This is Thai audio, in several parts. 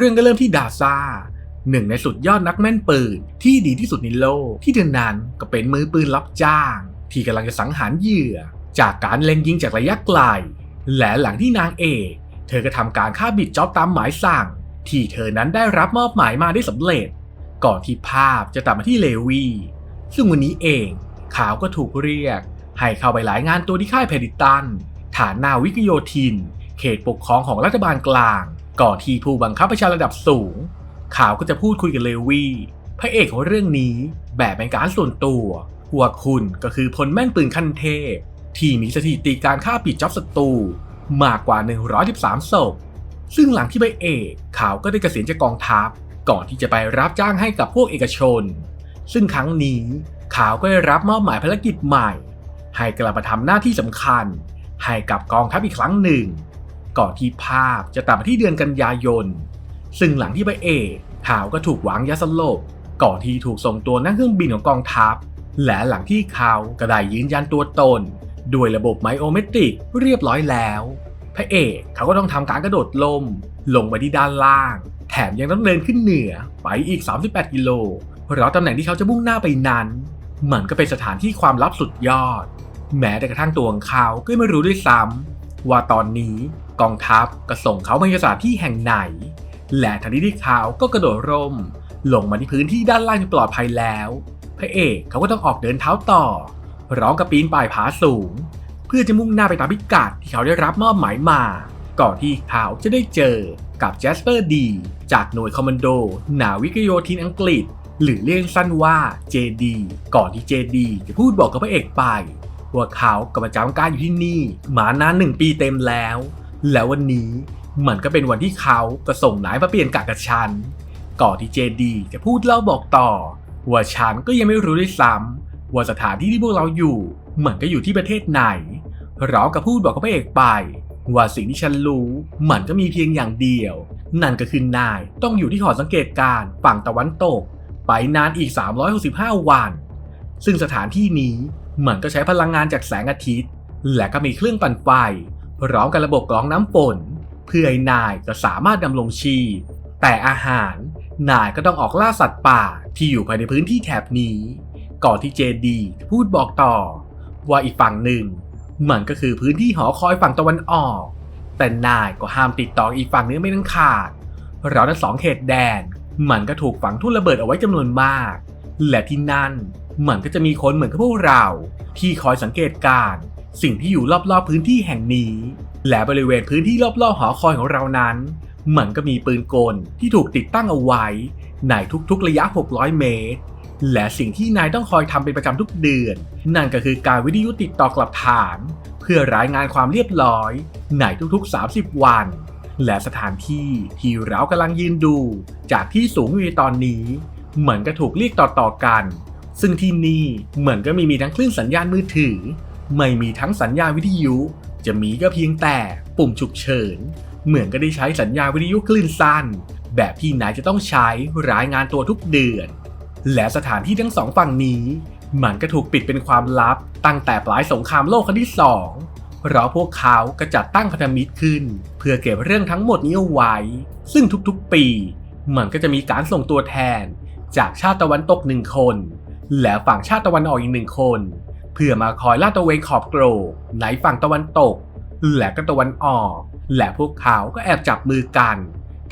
เรื่องก็เริ่มที่ดาซาหนึ่งในสุดยอดนักแม่นปืนที่ดีที่สุดในโลก ที่เธอนั้นก็เป็นมือปืนรับจ้าง ที่กำลังจะสังหารเหยื่อ จากการเล็งยิงจากระยะไกล และหลังที่นางเอกเธอก็ทำการฆ่าบิดจ็อบตามหมายสั่ง ที่เธอนั้นได้รับมอบหมายมาได้สำเร็จ ก่อนที่ภาพจะตัดมาที่เลวี ซึ่งวันนี้เองขาวก็ถูกเรียก ให้เข้าไปหลายงานตัวที่ค่ายเพดิตัน ฐานนาวิกโยธิน เขตปกครองของรัฐบาลกลาง ก่อนที่ผู้บังคับบัญชาระดับสูง ข่าวก็จะพูดคุยกับเลวีพระเอกของเรื่องนี้แบบเป็นการส่วนตัวหัวคุณก็คือพลแม่นปืนขั้นเทพ ที่มีสถิติการฆ่าปิดจ็อบศัตรูมากกว่า 113ศพซึ่งหลังที่ใบเอกข่าวก็ได้เกษียณจากกองทัพ ก่อนที่จะไปรับจ้างให้กับพวกเอกชน ซึ่งครั้งนี้ข่าวก็ได้รับมอบหมายภารกิจใหม่ ให้กลับมาทำหน้าที่สำคัญ ให้กับกองทัพอีกครั้งหนึ่ง ก่อนที่ภาพจะตัดมาที่เดือนกันยายน ซึ่งหลังที่ใบเอกขาวก็ถูกวางยาสลบก่อนที่ถูกส่งตัวนั่งเครื่องบินของกองทัพ และหลังที่เขาก็ได้ยืนยันตัวตน ด้วยระบบไมโอเมตริกเรียบร้อยแล้ว พระเอกเขาก็ต้องทำการกระโดดลม ลงไปที่ด้านล่าง แถมยังต้องเดินขึ้นเหนือไปอีก 38 กิโล เพราะตำแหน่งที่เขาจะมุ่งหน้าไปนั้น มันก็เป็นสถานที่ความลับสุดยอด แม้แต่กระทั่งตัวของเขาก็ไม่รู้ด้วยซ้ำว่าตอนนี้ กองทัพก็ส่งเขามายังสถานที่แห่งไหน และทันทีที่เขาก็กระโดดร่ม ลงมาที่พื้นที่ด้านล่างอย่างปลอดภัยแล้ว พระเอกเขาก็ต้องออกเดินเท้าต่อ ร้องกับปีนป่ายผาสูง เพื่อจะมุ่งหน้าไปตามพิกัดที่เขาได้รับมอบหมายมา ก่อนที่เขาจะได้เจอกับแจสเปอร์ดี จากหน่วยคอมมานโด นาวิกโยธินอังกฤษ หรือเรียกสั้นว่า JD ก่อนที่ JD จะพูดบอกกับพระเอกไปว่าเขากำลังจำการอยู่ที่นี่ มานานหนึ่งปีเต็มแล้ว แล้ววันนี้มันก็เป็นวันที่เขาก็ส่งนายมาเปลี่ยนกะกับฉัน ก่อนที่เจดีจะพูดเล่าบอกต่อ ว่าฉันก็ยังไม่รู้ด้วยซ้ำว่าสถานที่ที่พวกเราอยู่มันก็อยู่ที่ประเทศไหนเรากับพูดบอกกับพระเอกไป ว่าสิ่งที่ฉันรู้มันก็มีเพียงอย่างเดียว นั่นก็คือนายต้องอยู่ที่หอสังเกตการณ์ฝั่งตะวันตก ไปนานอีก 365 วัน ซึ่งสถานที่นี้มันก็ใช้พลังงานจากแสงอาทิตย์ และก็มีเครื่องปั่นไฟ พร้อมกับระบบกรองน้ำฝนเพื่อให้นายจะสามารถดำรงชีพ แต่อาหารนายก็ต้องออกล่าสัตว์ป่าที่อยู่ภายในพื้นที่แถบนี้ ก่อนที่เจดีพูดบอกต่อ ว่าอีกฝั่งหนึ่ง มันก็คือพื้นที่หอคอยฝั่งตะวันออก แต่นายก็ห้ามติดต่ออีกฝั่งนึงไม่นั้นขาดเราทั้งสองเขตแดน มันก็ถูกฝังทุ่นระเบิดเอาไว้จำนวนมาก และที่นั่นมันก็จะมีคนเหมือนกับพวกเรา ที่คอยสังเกตการณ์ สิ่งที่อยู่รอบๆพื้นที่แห่งนี้ และบริเวณพื้นที่รอบๆหอคอยของเรานั้น มันก็มีปืนกลที่ถูกติดตั้งเอาไว้ ในทุกๆระยะ 600 เมตร และสิ่งที่นายต้องคอยทำเป็นประจำทุกเดือน นั่นก็คือการวิทยุติดต่อกลับฐาน เพื่อรายงานความเรียบร้อย ในทุกๆ 30 วัน และสถานที่ที่เรากำลังยืนดู จากที่สูงอยู่ในตอนนี้เหมือนก็ถูกเรียกต่อๆกัน ซึ่งที่นี่เหมือนก็มีมีทั้งคลื่นสัญญาณมือถือ ไม่มีทั้งสัญญาณวิทยุ จะมีก็เพียงแต่ปุ่มฉุกเฉิน เหมือนก็ได้ใช้สัญญาณวิทยุคลื่นสั้น แบบที่นายจะต้องใช้รายงานตัวทุกเดือน และสถานที่ทั้งสองฝั่งนี้ มันก็ถูกปิดเป็นความลับตั้งแต่ปลายสงครามโลกครั้งที่สองเพราะพวกเขาก็จัดตั้งพันธมิตรขึ้น เพื่อเก็บเรื่องทั้งหมดนี้เอาไว้ ซึ่งทุกๆปี มันก็จะมีการส่งตัวแทน จากชาติตะวันตกหนึ่งคน และฝั่งชาติตะวันออกอีกหนึ่งคน เพื่อมาคอยลาดตระเวนขอบโกรกในฝั่งตะวันตก และก็ตะวันออก และพวกเขาก็แอบจับมือกัน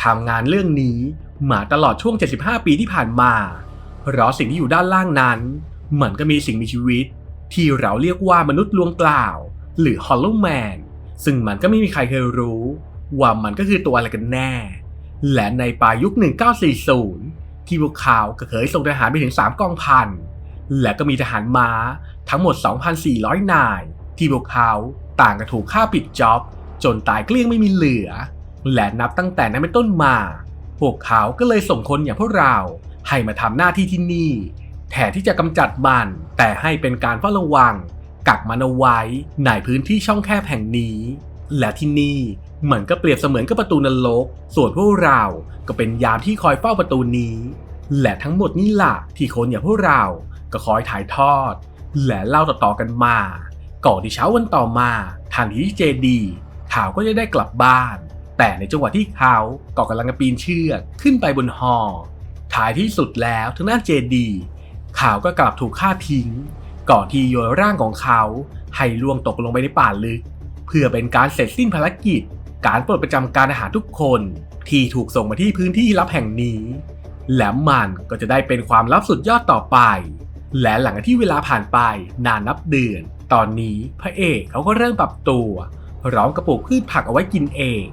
ทำงานเรื่องนี้มาตลอดช่วง 75 ปีที่ผ่านมาเพราะสิ่งที่อยู่ด้านล่างนั้นมันก็มีสิ่งมีชีวิต ที่เราเรียกว่ามนุษย์ลวงเปล่าว หรือ Hollow Man ซึ่งมันก็ไม่มีใครเคยรู้ ว่ามันก็คือตัวอะไรกันแน่ และในปลายยุค 1940 ที่พวกเขาก็เคยส่งทหารไปถึง 3 กองพัน และก็มีทหารม้า ทั้งหมด 2,400 นาย ที่พวกเขาต่างก็ถูกฆ่าปิดจ็อบจนตายเกลี้ยงไม่มีเหลือ และนับตั้งแต่นั้นเป็นต้นมา พวกเขาก็เลยส่งคนอย่างพวกเราให้มาทำหน้าที่ที่นี่ แทนที่จะกำจัดมัน แต่ให้เป็นการเฝ้าระวัง กักมันเอาไว้ในพื้นที่ช่องแคบแห่งนี้ และที่นี่เหมือนก็เปรียบเสมือนกับประตูนรก ส่วนพวกเราก็เป็นยามที่คอยเฝ้าประตูนี้ และทั้งหมดนี่แหละที่คนอย่างพวกเราก็คอยถ่ายทอด และเล่าต่อๆกันมา ก่อนที่เช้าวันต่อมาทันทีที่เจดีข่าวก็จะได้กลับบ้าน แต่ในจังหวะที่เขาก็กำลังปีนเชือกขึ้นไปบนหอท้ายที่สุดแล้วทางด้านเจดีเขาวก็กลับถูกฆ่าทิ้ง ก่อนที่โยนร่างของเขาให้ล่วงตกลงไปในป่าลึก เพื่อเป็นการเสร็จสิ้นภารกิจ การปลดประจำการอาหารทุกคนที่ถูกส่งมาที่พื้นที่ลับแห่งนี้ และมันก็จะได้เป็นความลับสุดยอดต่อไป และหลังจากที่เวลาผ่านไปนานนับเดือน ตอนนี้พระเอกเขาก็เริ่มปรับตัวร้อมกระปลูกพืชผักเอาไว้กินเอง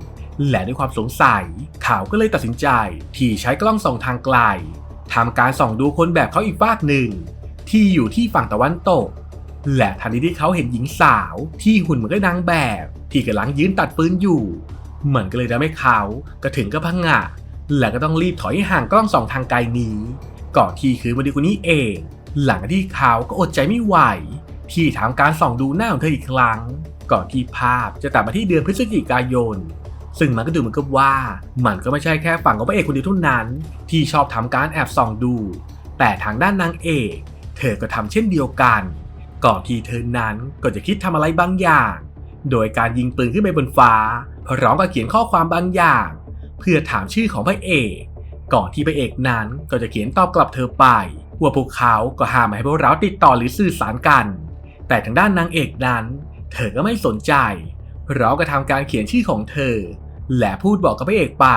และด้วยความสงสัยเขาก็เลยตัดสินใจที่ใช้กล้องส่องทางไกลทำการส่องดูคนแบบเขาอีกฟากหนึ่ง ที่อยู่ที่ฝั่งตะวันตก และทันทีที่เขาเห็นหญิงสาวที่หุ่นเหมือนกับนางแบบ ที่กำลังยืนตัดฟืนอยู่ เหมือนก็เลยทำให้เขาก็ถึงกับพังงะและก็ต้องรีบถอยห่างกล้องส่องทางไกลนี้ ก่อนที่คือวันดีคนนี้เอง หลังที่เขาก็อดใจไม่ไหว ที่ทำการส่องดูหน้าของเธออีกครั้ง ก่อนที่ภาพจะตัดมาที่เดือนพฤศจิกายน ซึ่งมันก็ดูเหมือนกับว่า มันก็ไม่ใช่แค่ฝั่งของพระเอกคนเดียวเท่านั้น ที่ชอบทำการแอบส่องดู แต่ทางด้านนางเอก เธอก็ทำเช่นเดียวกัน ก่อนที่เธอนั้นก็จะคิดทำอะไรบางอย่าง โดยการยิงปืนขึ้นไปบนฟ้าพร้อมกับเขียนข้อความบางอย่าง เพื่อถามชื่อของพระเอก ก่อนที่พระเอกนั้นก็จะเขียนตอบกลับเธอไป ว่าพวกเขาก็ห้ามให้พวกเราติดต่อหรือสื่อสารกัน แต่ทางด้านนางเอกนั้น เธอก็ไม่สนใจพร้อมกับทำการเขียนชื่อของเธอ และพูดบอกกับพระเอกไป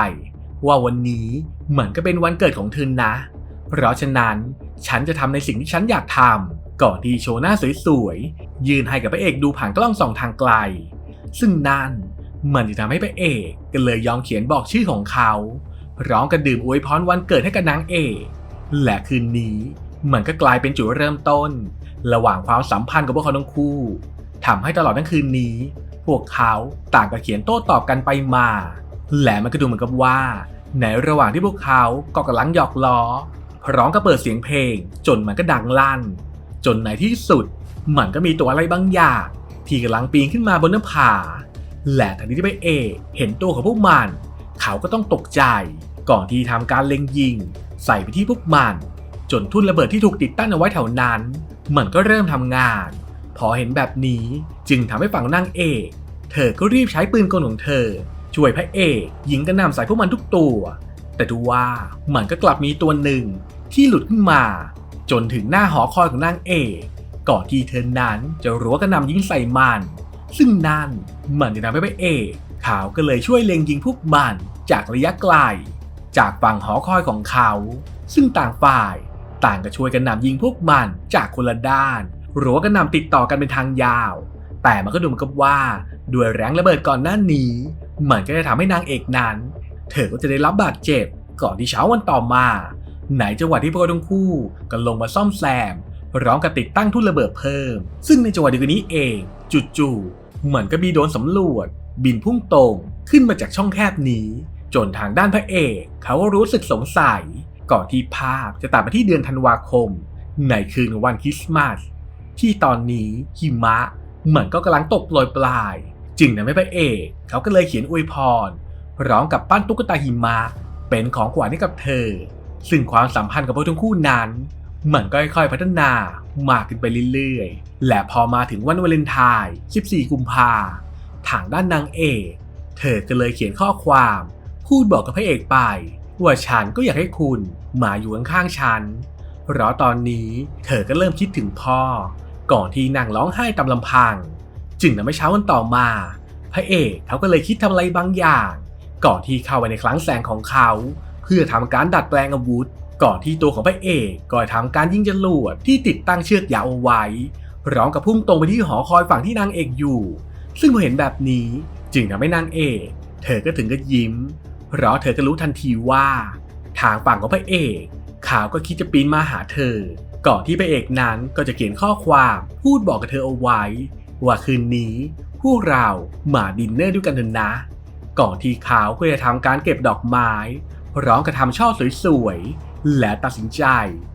ว่าวันนี้เหมือนก็เป็นวันเกิดของเธอนะ เพราะฉะนั้นฉันจะทำในสิ่งที่ฉันอยากทำก่อนที่โชว์หน้าสวยๆยืนให้กับพระเอกดูผ่านกล้องส่องทางไกล ซึ่งนั่นมันจะทำให้พระเอกก็เลยยอมเขียนบอกชื่อของเขาพร้อมกับดื่มอวยพรวันเกิดให้กับนางเอก และคืนนี้มันก็กลายเป็นจุดเริ่มต้น ระหว่างความสัมพันธ์กับพวกเขาทั้งคู่ทำให้ตลอดทั้งคืนนี้ พวกเขาต่างก็เขียนโต้ตอบกันไปมา และมันก็ดูเหมือนกับว่า ในระหว่างที่พวกเขาก็กำลังหยอกล้อพร้อมกับเปิดเสียงเพลง จนมันก็ดังลั่น จนในที่สุด มันก็มีตัวอะไรบางอย่าง ที่กำลังปีนขึ้นมาบนหน้าผา และทันทีที่ไปเอ เห็นตัวของพวกมัน เขาก็ต้องตกใจ ก่อนที่ทำการเล็งยิง ใส่ไปที่พวกมัน จนทุ่นระเบิดที่ถูกติดตั้งเอาไว้แถวนั้น มันก็เริ่มทำงาน พอเห็นแบบนี้จึงทำให้ฝั่งนางเอก เธอก็รีบใช้ปืนกลของเธอ ช่วยพระเอกยิงกระหน่ำใส่พวกมันทุกตัว แต่ดูว่ามันก็กลับมีตัวหนึ่งที่หลุดขึ้นมา จนถึงหน้าหอคอยของนางเอกก่อนที่เธอนั้นจะรัวกระหน่ำยิงใส่มัน ซึ่งนั่นมันจะทำให้พระเอกขาวก็เลยช่วยเล็งยิงพวกมันจากระยะไกล จากฝั่งหอคอยของเขา ซึ่งต่างฝ่ายต่างก็ช่วยกันนำยิงพวกมันจากคนละด้าน หรัวกันนำติดต่อกันเป็นทางยาว แต่มันก็ดูเหมือนกับว่าด้วยแรงระเบิดก่อนหน้านี้มันก็จะทำให้นางเอกนั้น เธอก็จะได้รับบาดเจ็บก่อนที่เช้าวันต่อมาในจังหวะที่พวกเขาทั้งคู่ก็ลงมาซ่อมแซมร้อมกับติดตั้งทุ่นระเบิดเพิ่ม ซึ่งในจังหวะเดียวกันนี้เองจู่ๆเหมือนก็มีโดนสำรวจ บินพุ่งตรงขึ้นมาจากช่องแคบนี้ จนทางด้านพระเอกเขาก็รู้สึกสงสัย ก่อนที่ภาพจะตัดมาที่เดือนธันวาคม ในคืนวันคริสต์มาส ที่ตอนนี้หิมะเหมือนก็กำลังตกโปรยปลาย จึงทำให้พระเอกเขาก็เลยเขียนอวยพรพร้อมกับปั้นตุ๊กตาหิมะเป็นของขวัญให้กับเธอ ซึ่งความสัมพันธ์กับพวกทั้งคู่นั้นมันก็ค่อยๆพัฒนามากขึ้นไปเรื่อยๆ และพอมาถึงวันวาเลนไทน์ 14 กุมภาทางด้านนางเอก เธอก็เลยเขียนข้อความ พูดบอกกับพระเอกไป ว่าฉันก็อยากให้คุณมาอยู่ข้างๆฉัน เพราะตอนนี้เธอก็เริ่มคิดถึงพ่อ ก่อนที่นางร้องไห้ตามลำพัง จึงทำให้เช้าวันต่อมา พระเอกเขาก็เลยคิดทำอะไรบางอย่าง ก่อนที่เข้าไปในคลังแสงของเขา เพื่อทำการดัดแปลงอาวุธ ก่อนที่ตัวของพระเอกก็ทำการยิงจรวดที่ติดตั้งเชือกยาวเอาไว้พร้อมกับพุ่งตรงไปที่หอคอยฝั่งที่นางเอกอยู่ ซึ่งพอเห็นแบบนี้จึงทำให้นางเอก เธอก็ถึงกับยิ้ม เพราะเธอก็รู้ทันทีว่า ทางฝั่งของพระเอกเขาก็คิดจะปีนมาหาเธอ ก่อนที่พระเอกนั้นก็จะเขียนข้อความพูดบอกกับเธอเอาไว้ ว่าคืนนี้พวกเรามาดินเนอร์ด้วยกันเถอะนะ ก่อนที่เขาก็จะทำการเก็บดอกไม้พร้อมกับทำช่อสวยๆ และตัดสินใจ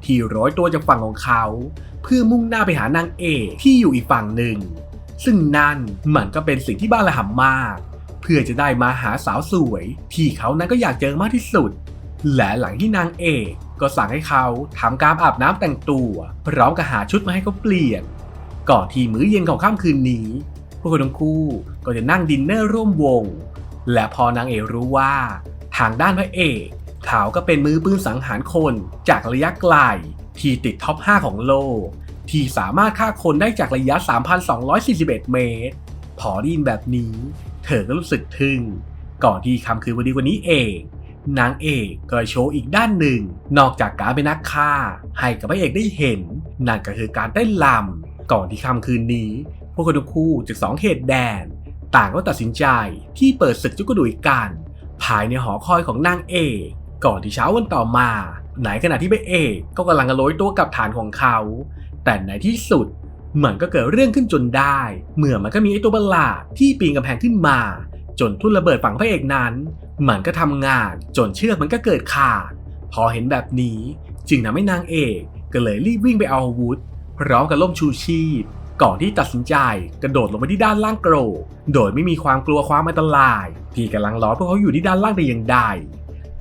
ที่ร้อยตัวจากฝั่งของเขา เพื่อมุ่งหน้าไปหานางเอกที่อยู่อีกฝั่งหนึ่ง ซึ่งนั่นมันก็เป็นสิ่งที่บ้าระห่ำมาก เพื่อจะได้มาหาสาวสวย ที่เขานั้นก็อยากเจอมากที่สุด และหลังที่นางเอกก็สั่งให้เขาทำการอาบน้ำแต่งตัวพร้อมกับหาชุดมาให้เขาเปลี่ยน ก่อนที่มื้อเย็นของค่ำคืนนี้ พวกเขาทั้งคู่ก็จะนั่งดินเนอร์ร่วมวง และพอนางเอกรู้ว่า ทางด้านพระเอกเขาก็เป็นมือปืนสังหารคนจากระยะไกลที่ติดท็อป 5 ของโลก ที่สามารถฆ่าคนได้จากระยะ 3,241 เมตร พอได้ยินแบบนี้ เธอก็รู้สึกทึ่ง ก่อนที่คำคืนวันดีวันนี้เองนางเอกก็โชว์อีกด้านหนึ่ง นอกจากการเป็นนักฆ่า ให้กับพระเอกได้เห็น นั่นก็คือการเต้นลำก่อนที่ค่ำคืนนี้ พวกคนทั้งคู่จากสองเขตแดน ต่างก็ตัดสินใจที่เปิดศึกจุกดุยกัน ภายในหอคอยของนางเอก ก่อนที่เช้าวันต่อมา ไหนขณะที่พระเอกก็กำลังกระโลยตัวกับฐานของเขา แต่ในที่สุด มันก็เกิดเรื่องขึ้นจนได้ เมื่อมันก็มีไอตัวประหลาดที่ปีนกำแพงขึ้นมา จนทุ่นระเบิดฝั่งพระเอกนั้น มันก็ทำงานจนเชือกมันก็เกิดขาด พอเห็นแบบนี้จึงทำให้นางเอกก็เลยรีบวิ่งไปเอาอาวุธพร้อมกับล่มชูชีพ ก่อนที่ตัดสินใจกระโดดลงไปที่ด้านล่างโกรโดยไม่มีความกลัวความอันตราย ที่กำลังรอพวกเขาอยู่ที่ด้านล่างแต่อย่างใด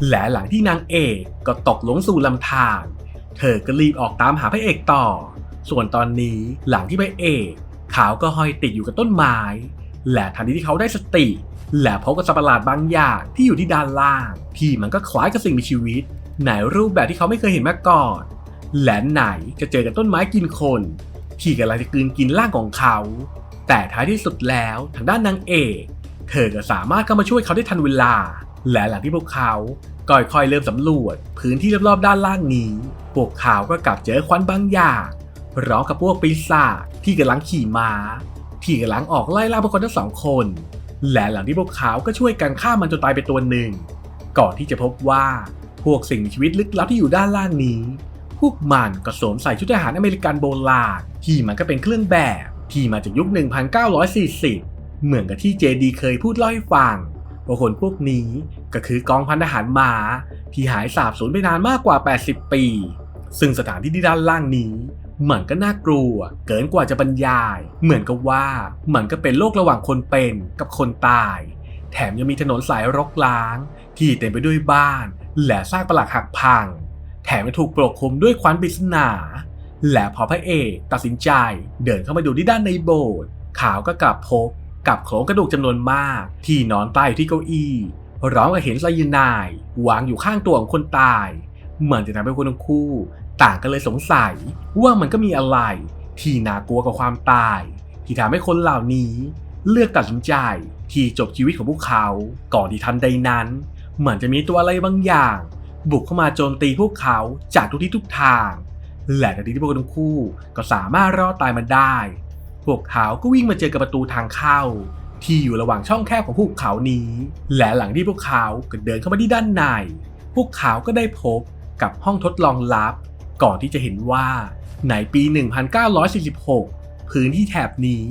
และหลังที่นางเอกก็ตกลงสู่ลำธารเธอก็รีบออกตามหาพระเอกต่อ ส่วนตอนนี้หลังที่พระเอกขาก็ห้อยติดอยู่กับต้นไม้ และทันทีที่เขาได้สติ และพบกับสัตว์ประหลาดบางอย่างที่อยู่ที่ด้านล่าง ที่มันก็คล้ายกับสิ่งมีชีวิต ในรูปแบบที่เขาไม่เคยเห็นมาก่อน และไหนจะเจอกับต้นไม้กินคน ที่กำลังจะกลืนกินร่างของเขา แต่ท้ายที่สุดแล้วทางด้านนางเอก เธอก็สามารถเข้ามาช่วยเขาได้ทันเวลา และหลังที่พวกเขาก่อยค่อยๆเริ่มสำรวจ พื้นที่รอบๆด้านล่างนี้ พวกเขาก็กลับเจอควันบางอย่าง พร้อมกับพวกปีศาจที่กำลังขี่ม้า ที่กำลังออกไล่ล่าพวกเขาทั้งสองคน และหลังที่พวกเขาก็ช่วยกันฆ่ามันจนตายไปตัวหนึ่ง ก่อนที่จะพบว่าพวกสิ่งมีชีวิตลึกลับที่อยู่ด้านล่างนี้ พวกมันก็สวมใส่ชุดทหารอเมริกันโบราณที่มันก็เป็นเครื่องแบบที่มาจากยุค 1940 เหมือนกับที่เจดีเคยพูดเล่าให้ฟังว่าคนพวกนี้ก็คือกองพันทหารม้าที่หายสาบสูญไปนานมากกว่า 80 ปี ซึ่งสถานที่ที่ด้านล่างนี้ มันก็น่ากลัว เกินกว่าจะบรรยาย เหมือนกับว่ามันก็เป็นโลกระหว่างคนเป็นกับคนตาย แถมยังมีถนนสายรกร้าง ที่เต็มไปด้วยบ้าน และซากปลักหักพัง แถมยังถูกปกคลุมด้วยควันปริศนา และพอพระเอกตัดสินใจเดินเข้ามาดูที่ด้านในโบสถ์ขาวก็กลับพบกับโครงกระดูกจำนวนมาก ที่นอนตายอยู่ที่เก้าอี้ร้องกับเห็นไซยานาย วางอยู่ข้างตัวของคนตาย เหมือนจะทำให้คนทั้งคู่ ต่างก็เลยสงสัยว่ามันก็มีอะไร ที่น่ากลัวกับความตาย ที่ทำให้คนเหล่านี้ เลือกตัดสินใจที่จบชีวิตของพวกเขา ก่อนที่ทันใดนั้น เหมือนจะมีตัวอะไรบางอย่าง บุกเข้ามาโจมตีพวกเขาจากทุกที่ทุกทาง และทันทีที่พวกเขาทั้งคู่ก็สามารถรอดตายมาได้ พวกเขาก็วิ่งมาเจอกับประตูทางเข้า ที่อยู่ระหว่างช่องแคบของภูเขานี้ และหลังที่พวกเขาก็เดินเข้ามาที่ด้านใน พวกเขาก็ได้พบกับห้องทดลองลับ ก่อนที่จะเห็นว่าในปี 1946 พื้นที่แถบนี้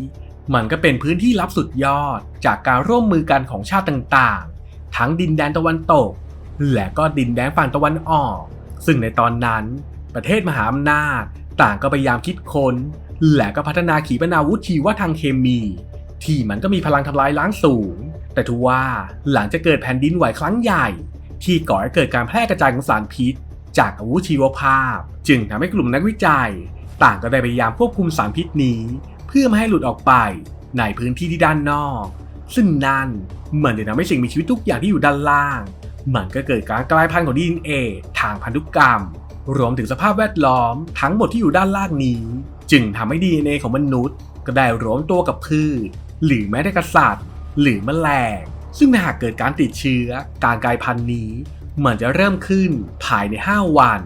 มันก็เป็นพื้นที่ลับสุดยอดจากการร่วมมือกันของชาติต่างๆ ทั้งดินแดนตะวันตก และก็ดินแดนฝั่งตะวันออก ซึ่งในตอนนั้นประเทศมหาอำนาจต่างก็พยายามคิดค้น และก็พัฒนาขีปนาวุธชีวทางเคมี ที่มันก็มีพลังทำลายล้างสูง แต่ทว่าหลังจากเกิดแผ่นดินไหวครั้งใหญ่ ที่ก่อให้เกิดการแพร่กระจายของสารพิษ จากอาวุธชีวภาพ จึงทำให้กลุ่มนักวิจัย ต่างก็ได้พยายามควบคุมสารพิษนี้ เพื่อไม่ให้หลุดออกไปในพื้นที่ที่ด้านนอก ซึ่งนั่นเหมือนจะทำให้สิ่งมีชีวิตทุกอย่างที่อยู่ด้านล่างมันก็เกิดการกลายพันธุ์ของ DNA ทางพันธุกรรม รวมถึงสภาพแวดล้อมทั้งหมดที่อยู่ด้านล่างนี้ จึงทำให้ DNA ของมนุษย์ ก็ได้รวมตัวกับพืช หรือแม้แต่กษัตริย์ หรือแมลงซึ่งหากเกิดการติดเชื้อ การกลายพันธุ์นี้ มันจะเริ่มขึ้นภายใน 5 วัน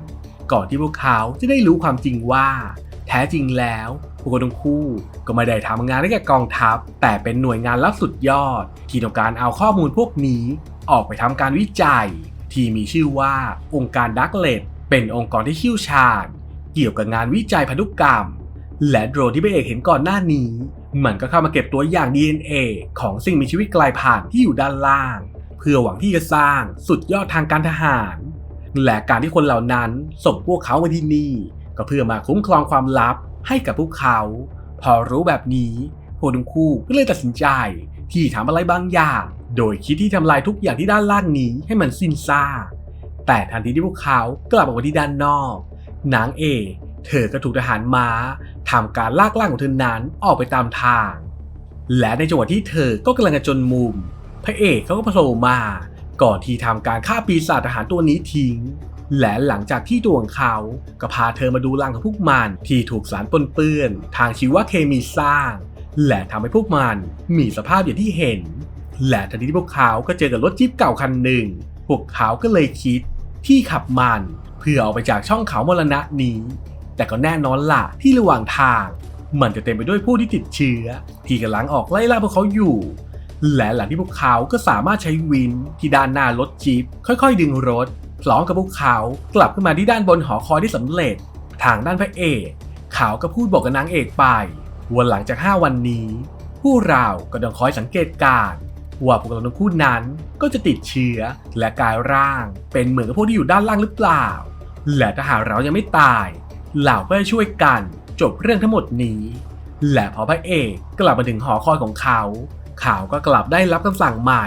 ก่อนที่พวกเขาจะได้รู้ความจริงว่า แท้จริงแล้วพวกเขาทั้งคู่ก็ไม่ได้ทำงานให้กับกองทัพ แต่เป็นหน่วยงานลับสุดยอด ที่ต้องการเอาข้อมูลพวกนี้ออกไปทำการวิจัย ที่มีชื่อว่าองค์การดักเลตเป็นองค์กรที่เชี่ยวชาญ เกี่ยวกับงานวิจัยพันธุกรรม และโดรนที่พระเอกเห็นก่อนหน้านี้ มันก็เข้ามาเก็บตัวอย่าง DNA ของสิ่งมีชีวิตกลายพันธุ์ที่อยู่ด้านล่าง เพื่อหวังที่จะสร้างสุดยอดทางการทหาร และการที่คนเหล่านั้นส่งพวกเขามาที่นี่ ก็เพื่อมาคุ้มครองความลับให้กับพวกเขา พอรู้แบบนี้พวกทั้งคู่ก็เลยตัดสินใจที่ทำอะไรบางอย่าง โดยคิดที่ทำลายทุกอย่างที่ด้านล่างนี้ให้มันสิ้นซากแต่ทันทีที่พวกเขากลับออกมาที่ด้านนอก นางเอกเธอก็ถูกทหารม้าทำการลากล่างของเธอนั้นออกไปตามทาง และในจังหวะที่เธอก็กำลังจะจนมุม พระเอกเขาก็โผล่มา ก่อนที่ทำการฆ่าปีศาจทหารตัวนี้ทิ้ง และหลังจากที่ตัวของเขาก็พาเธอมาดูรังของพวกมันที่ถูกสารปนเปื้อน ทางชีวเคมีสร้าง และทำให้พวกมันมีสภาพอย่างที่เห็น และทันทีที่พวกเขาก็เจอกับรถจิ๊บเก่าคันหนึ่ง พวกเขาก็เลยคิดที่ขับมันเพื่อออกไปจากช่องเขามรณะนี้ แต่ก็แน่นอนล่ะที่ระหว่างทาง มันจะเต็มไปด้วยผู้ที่ติดเชื้อ ที่กำลังออกไล่ล่าพวกเขาอยู่ และหลังที่พวกเขาก็สามารถใช้วินที่ด้านหน้ารถจี๊ปค่อยๆ ดึงรถพร้อมกับพวกเขากลับขึ้นมาที่ด้านบนหอคอยที่สำเร็จ ทางด้านพระเอกเขาก็พูดบอกกับนางเอกไปว่าหลังจาก 5 วันนี้ ผู้เราก็ต้องคอยสังเกตการว่าพวกเราทั้งคู่นั้นก็จะติดเชื้อและกลายร่างเป็นเหมือนกับพวกที่อยู่ด้านล่างหรือเปล่า และถ้าหากเรายังไม่ตาย เหล่าเพื่อช่วยกันจบเรื่องทั้งหมดนี้ และพอพระเอกกลับมาถึงหอคอยของเขา ขาก็กลับได้รับคำสั่งใหม่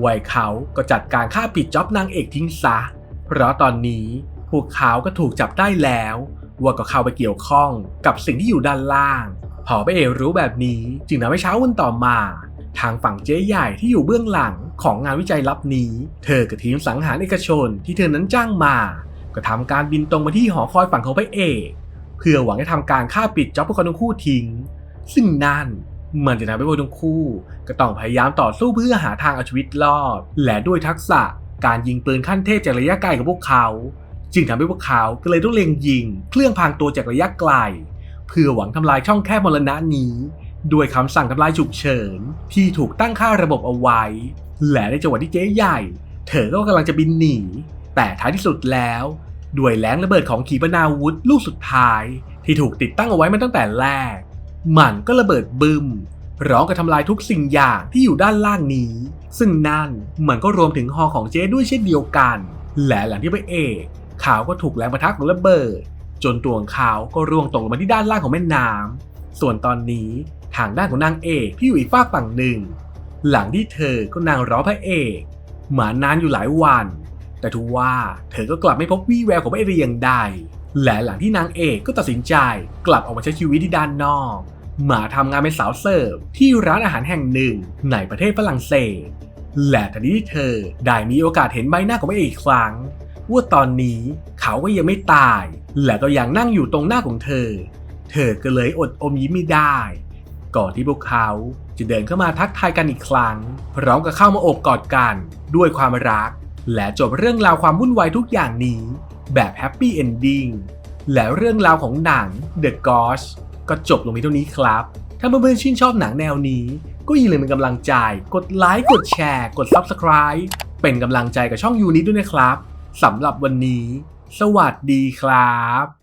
ไว้เขาก็จัดการฆ่าปิดจ็อบนางเอกทิ้งซะ เพราะตอนนี้พวกเขาก็ถูกจับได้แล้วว่าก็เข้าไปเกี่ยวข้องกับสิ่งที่อยู่ด้านล่าง พอพระเอกรู้แบบนี้จึงทำให้เช้าวันต่อมา ทางฝั่งเจ๊ใหญ่ที่อยู่เบื้องหลังของงานวิจัยลับนี้ เธอกับทีมสังหารเอกชนที่เธอนั้นจ้างมา ก็ทำการบินตรงมาที่หอคอยฝั่งของพระเอก เพื่อหวังจะทำการฆ่าปิดจ็อบพวกเขาทั้งคู่ทิ้ง ซึ่งนั่น มันจะทำให้พวกทั้งคู่ ก็ต้องพยายามต่อสู้เพื่อหาทางเอาชีวิตรอด และด้วยทักษะการยิงปืนขั้นเทพจากระยะไกลของพวกเขา จึงทำให้พวกเขาก็เลยต้องเล็งยิง เครื่องพรางตัวจากระยะไกล เพื่อหวังทำลายช่องแคบมรณะนี้ ด้วยคำสั่งทำลายฉุกเฉิน ที่ถูกตั้งค่าระบบเอาไว้ และในจังหวะที่เจ๊ใหญ่ เธอก็กำลังจะบินหนี แต่ท้ายที่สุดแล้ว ด้วยแรงระเบิดของขีปนาวุธลูกสุดท้าย ที่ถูกติดตั้งเอาไว้มาตั้งแต่แรก มันก็ระเบิดบึมพร้อมกับทำลายทุกสิ่งอย่างที่อยู่ด้านล่างนี้ ซึ่งนั่นมันก็รวมถึงฮอของเจ๊ด้วยเช่นเดียวกัน และหลังที่พระเอกเขาก็ถูกแรงประทักของระเบิด จนตัวของเขาก็ร่วงตกลงมาที่ด้านล่างของแม่น้ำส่วนตอนนี้ทางด้านของนางเอกที่อยู่อีกฝากฝั่งหนึ่ง หลังที่เธอก็นางร้อพระเอกหมานานอยู่หลายวัน แต่ทว่าเธอก็กลับไม่พบวี่แววของพระเอกอย่างใด และหลังที่นางเอกก็ตัดสินใจกลับออกมาใช้ชีวิตที่ด้านนอก มาทำงานเป็นสาวเสิร์ฟที่ร้านอาหารแห่งหนึ่งในประเทศฝรั่งเศส และทันทีที่เธอได้มีโอกาสเห็นใบหน้าของพระเอกอีกครั้งว่าตอนนี้เขาก็ยังไม่ตาย และก็ยังนั่งอยู่ตรงหน้าของเธอ เธอก็เลยอดอมยิ้มไม่ได้ ก่อนที่พวกเขาจะเดินเข้ามาทักทายกันอีกครั้ง พร้อมกับเข้ามาโอบกอดกันด้วยความรัก และจบเรื่องราวความวุ่นวายทุกอย่างนี้ แบบแฮปปี้เอนดิ้งและเรื่องราวของหนัง The Ghost ก็จบลงที่เท่านี้ครับ ถ้าเพื่อนๆชื่นชอบหนังแนวนี้ ก็อย่าลืมเป็นกำลังใจ กดไลค์ กดแชร์ กด Subscribe เป็นกำลังใจกับช่องยูนิตด้วยนะครับสำหรับวันนี้ สวัสดีครับ